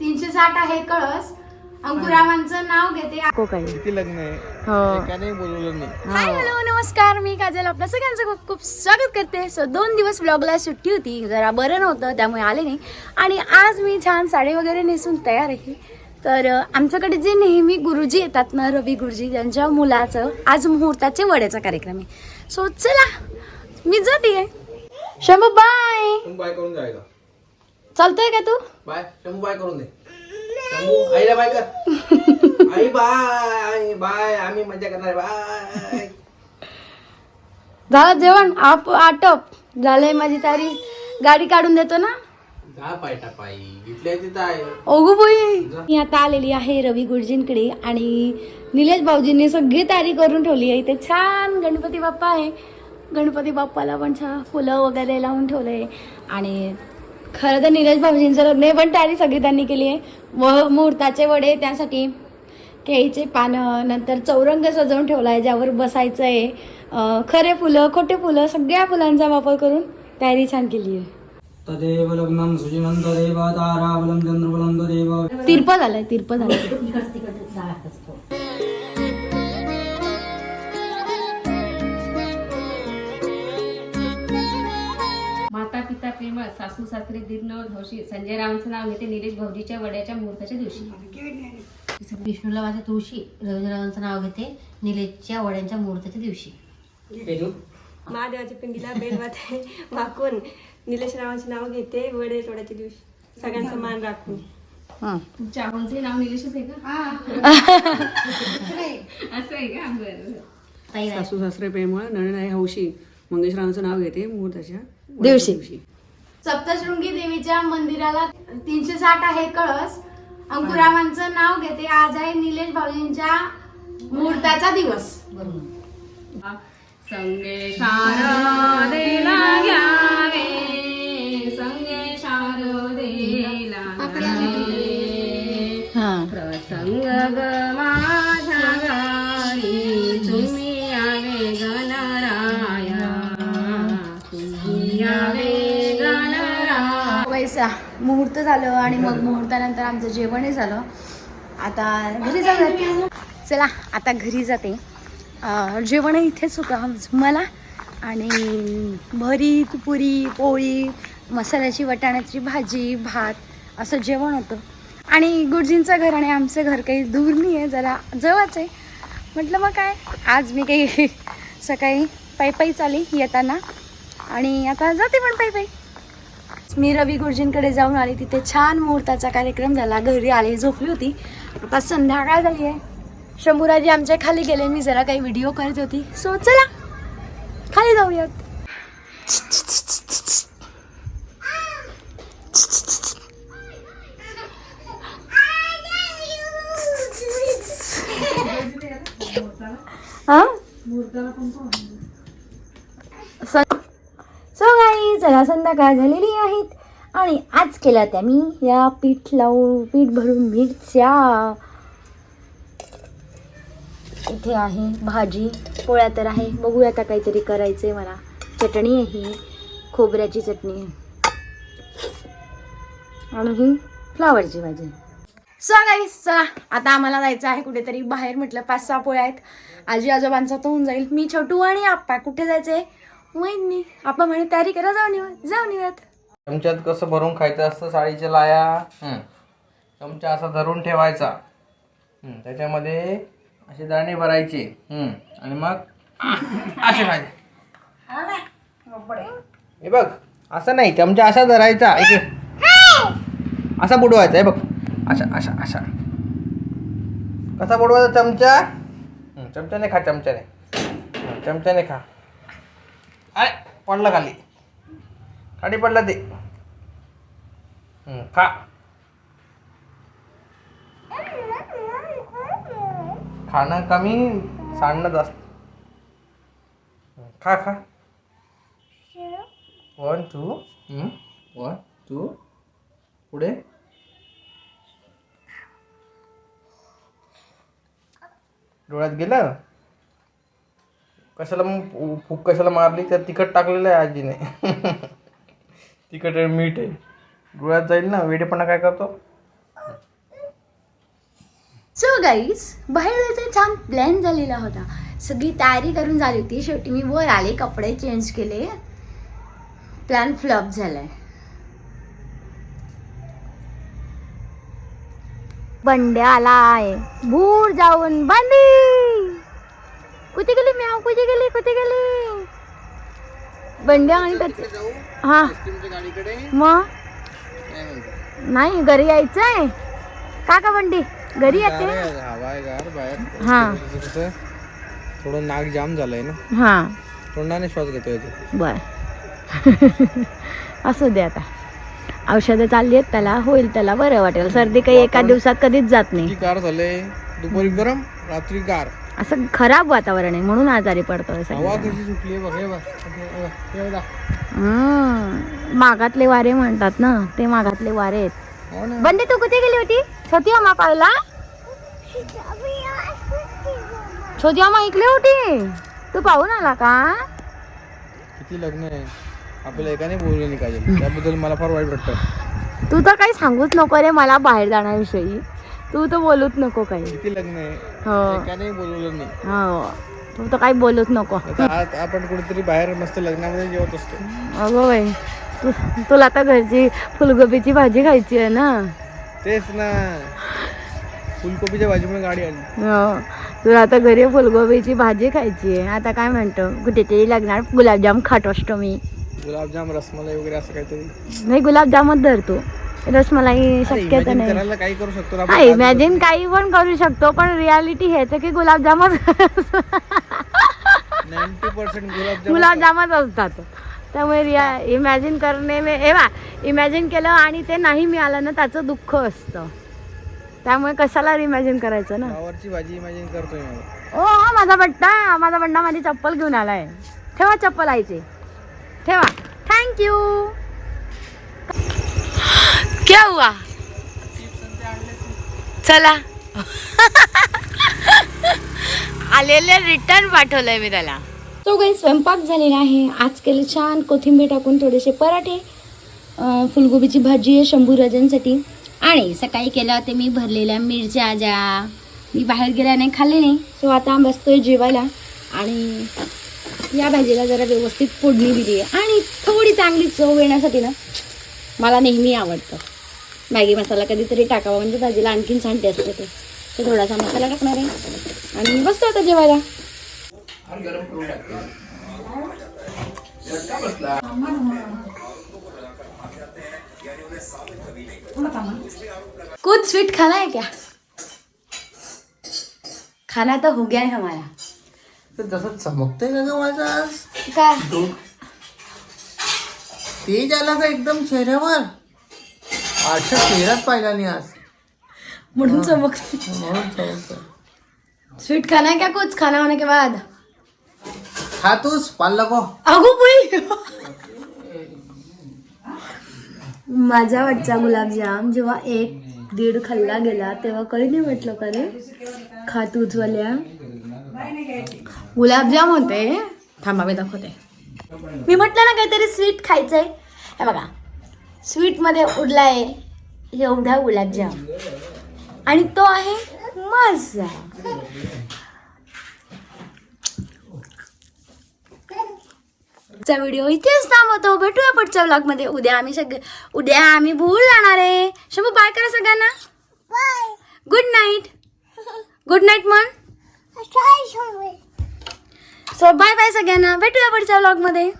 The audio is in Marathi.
तीनशे साठ आहे कळस. अंकुरावांचं नाव घेते. किती लग्न आहे? हो. बोलवलं नाही. हाय हॅलो नमस्कार. मी काजल. आपल्या सगळ्यांचं खूप खूप स्वागत करते. सो दोन दिवस ब्लॉगला सुट्टी होती. जरा बरं नव्हतं त्यामुळे आले नाही. आणि आज मी छान साडी वगैरे नेसून तयार आहे. तर अं, आमच्याकडे जे नेहमी गुरुजी येतात ना रवी गुरुजी त्यांच्या मुलाचं आज मुहूर्ताचे वड्याचा कार्यक्रम आहे. सो चला. मी जाते. शंभू बाय बाय करून जायला. चालतोय का तू? बाय शंभू बाय करून दे. शंभू आईला बाय कर. आई बाय आई बाय आम्ही मजा करणार बाय. झालं जेवण? आप आटप. झालंय माझी तारी गाडी काढून देतो ना? जा पाय टापाई. इथल्या तिथं आहे. ओगो बोई. मी आता आलेली आहे रवी गुरुजींकडे आणि निलेश भाऊजींनी सगळी तयारी करून ठेवली आहे. इथे छान गणपती बाप्पा आहे. गणपती बाप्पाला पण छान फुलं वगैरे लावून ठेवलंय. आणि खरं तर निलेश भाऊजींचं लग्न आहे पण तयारी सगळी त्यांनी केली आहे. व मुहूर्ताचे वडे त्यासाठी. केळीचे पानं नंतर चौरंग सजवून ठेवला आहे ज्यावर बसायचं आहे खरे फुलं खोटे फुलं सगळ्या फुलांचा वापर करून तयारी छान केली आहे. तदेव लग्नं सुजिनं तदेव ताराबलं चंद्रबलं तदेव तिरप झालंय तिरप झालंय प्रेमळ सासू सासरे दीर्ण हौशी संजय रावांचं नाव घेते निलेश भाऊजीच्या वड्याच्या मुहूर्ताच्या दिवशी. विष्णूला माझ्या तुळशी रवींद्ररावांचं नाव घेते निलेशच्या वड्यांच्या मुहूर्ताच्या दिवशी. महादेवाच्या पिंडीला बेलवाते वाकून निलेश रावांचे नाव घेते वडे तोड्याच्या दिवशी. सगळ्यांचा मान राखून. तुमच्या आवडचे नाव निलेशच आहे का? असं आहे का? बरं. सासू सासरे प्रेमळ नळनाय हौशी. मंगेशरावांचं नाव घेते मुहूर्ताच्या दिवशी. सप्तशृंगी देवीच्या मंदिराला तीनशे साठ आहे कळस. अंकुरावांचं नाव घेते आज आहे निलेश भाऊजींच्या मुहूर्ताचा दिवस. संगे शारदेला घ्यावे संगे शारदेला घ्यावे. प्रसंग ग मुहूर्त झालं आणि मग मुहूर्तानंतर आमचं जेवणही झालं. आता घरी जाऊयात चला आता घरी जाते. अं, जेवणही इथेच होतं आज मला आणि भरीत पुरी पोळी मसाल्याची वटाण्याची भाजी भात असं जेवण होतं. आणि गुरुजींचं घर आणि आमचं घर काही दूर नाही आहे जरा जवळच आहे. म्हटलं मग काय? आज मी काही सकाळी पायी पायी चाली येताना. आणि आता जाते पण पायी पायी मी रवी गुरुजींकडे जाऊन आली. तिथे छान मुहूर्ताचा कार्यक्रम झाला. घरी आले झोपली होती. आता संध्याकाळ झाली आहे. शंभूराजी आमच्या खाली गेले. मी जरा काही व्हिडिओ करत होती. सो चला. खाली जाऊयात. हा सो गाई संध्याकाळ झालेली आहेत. आणि आज केल्या त्या मी या पीठ लावून पीठ भरून मिरच्या. इथे आहे भाजी. पोळ्या तर आहे. बघूया आता काहीतरी करायचंय मला. चटणी आहे ही. खोबऱ्याची चटणी आहे. आणि ही फ्लावरची भाजी. सो गाईस चला. आता आम्हाला जायचं आहे कुठेतरी बाहेर. म्हटलं पाच सहा पोळ्या आहेत. आजी आजोबांचा तो होऊन जाईल. मी छोटू आणि आप्पा कुठे जायचंय? नाही आपण म्हणे तयारी करा जाऊन येऊ जाऊन येऊयात. चमच्यात कसं भरून खायचं असतं साडीच्या लाया? हं. चमचा असा धरून ठेवायचा. हं, त्याच्यामध्ये असे दाणे भरायचे. हं. आणि मग असे खायचे. हे बघ असं नाही चमचा असा धरायचा इथे असा बुडवायचा हे बघ. अशा अशा अशा कसा बुडवायचा चमचा? हं, चमच्याने खा चमच्याने. हं, चमच्याने खा. अरे पडला खाली. खाली पडला ते. खा. खाणं कमी सांडणं जास्त. खा खा. वन टू वन टू पुढे. डोळ्यात गेलं? कशाला मग फूक कशाला मारली? तर तिखट टाकलेलं आहे आजीने. तिखट आहे मीठ आहे. डोळ्यात जाईल ना वेडेपणा काय करतो? सो गाईज बाहेर जायचा छान प्लॅन झालेला होता. सगळी तयारी करून झाली होती. शेवटी मी वर आले कपडे चेंज केले. प्लॅन फ्लॉप झालाय. बंड्या आलाय. भूर जाऊन बंडी! कुठे गेली म्याव? कुठे गेली? कुठे गेली? बंड्या आणि त्याचे हा. मग? नाही घरी यायचंय. का का बंडी? घरी येते? हा. थोडं नाक जाम झालंय ना? हा. तोंडाने श्वास घेतोय बर. असू दे आता. औषधं चालली आहेत त्याला होईल त्याला बरं वाटेल. सर्दी काही एका दिवसात कधीच जात नाही. गार झालंय. दुपारी गरम रात्री गार. असं खराब वातावरण आहे म्हणून आजारी पडतोय मागातले वारे म्हणतात ना ते मागातले वारे आहेत. हो बंदे तू कुठे गेली होती? छोटी अम्मा पाहिला छोटी अम्मा इकडे होती. तू पाहून आला का? किती लग्न आहे. आपल्याला एकाने बोललं नाही पाहिजे. त्याबद्दल मला फार वाईट वाटतं. तू तर काही सांगूच नको रे मला बाहेर जाण्याविषयी. तू तर बोलूच नको काही. किती लग्न आहे? हो. एकाने बोलवलं नाही. हो. तू तर काही बोलूच नको. आता आज आपण कुठेतरी बाहेर मस्त लग्नामध्ये जेवत असतो. अगो बाई तू तुला आता घरची फुलगोबीची भाजी खायची आहे ना? तेच ना. फुलकोबीच्या भाजीमुळे गाडी आली. हो. तुला आता घरी फुलगोबीची भाजी खायची आहे. आता काय म्हणतो? कुठेतरी लग्नात गुलाबजाम खात असतो मी. गुलाबजाम रसमलाई वगैरे असं काहीतरी. नाही गुलाबजामच धरतो रसमलाई शक्यता नाही. करायला काही करू शकतो ना हा इमॅजिन काही पण करू शकतो पण रियालिटी हेच आहे की गुलाबजामच गुलाबजामच असतात. त्यामुळे रिया इमॅजिन करणे मे हे बा इमॅजिन केलं आणि ते नाही मिळालं ना त्याचं दुःख असतं. त्यामुळे कशाला इमॅजिन करायचं ना? फ्लावरची भाजी इमॅजिन करतोय मला ओ हा माझा बट्टा माझा बंडा माझी चप्पल घेऊन आलाय. ठेवा चप्पल आईची. ठेवा. थँक्यू क्या हुआ चला. आलेले रिटर्न पाठवलंय मी त्याला. तो काही स्वयंपाक झालेला आहे. आज केले छान कोथिंबीर टाकून थोडेसे पराठे फुलगोबीची भाजी आहे शंभू राजांसाठी. आणि सकाळी केलं होते मी भरलेल्या मिरच्या ज्या मी बाहेर गेल्या नाही खाल्ले नाही. सो आता बसतोय जेवायला. आणि या भाजीला जरा व्यवस्थित फोडणी दिली आहे. आणि थोडी चांगली चव येण्यासाठी ना मला नेहमी आवडतं. मॅगी मसाला कधीतरी टाकावा. म्हणजे भाजीला आणखीन छान टेस्ट येते तर थोडासा मसाला टाकणार आहे. आणि बसतो आता जेवायला. कुछ स्वीट खाना है क्या? खाना तो हो गया है हमारा। जसं चमकतंय का ग माझा आज. काय तेज आला का एकदम चेहऱ्यावर. आजच्या चेहऱ्यात पाहिला नाही आज. म्हणून चमक. म्हणून स्वीट खाना है क्या कुछ? खाना होने के बाद? खा तूच पाल नको अगो बाई. माझा वाटचा गुलाबजाम जेव्हा एक दीड खाल्ला गेला तेव्हा काही नाही म्हटलं का रे? खातूचवाल्या गुलाबजाम होते. थांबा मी दाखवते. मी म्हटलं ना काहीतरी स्वीट खायचंय. हे बघा. स्वीटमध्ये उडलाय एवढा गुलाबजाम. आणि तो आहे माझा. चा व्हिडिओ इथेच थांबवतो. भेटूया पुढच्या vlog मध्ये. उद्या आम्ही सगळे उद्या आम्ही भूल जाणार आहे. शंभू बाय करा सगळ्यांना. गुड नाईट गुड नाईट म्हण सो बाय बाय सगळ्यांना. भेटूया पुढच्या vlog मध्ये.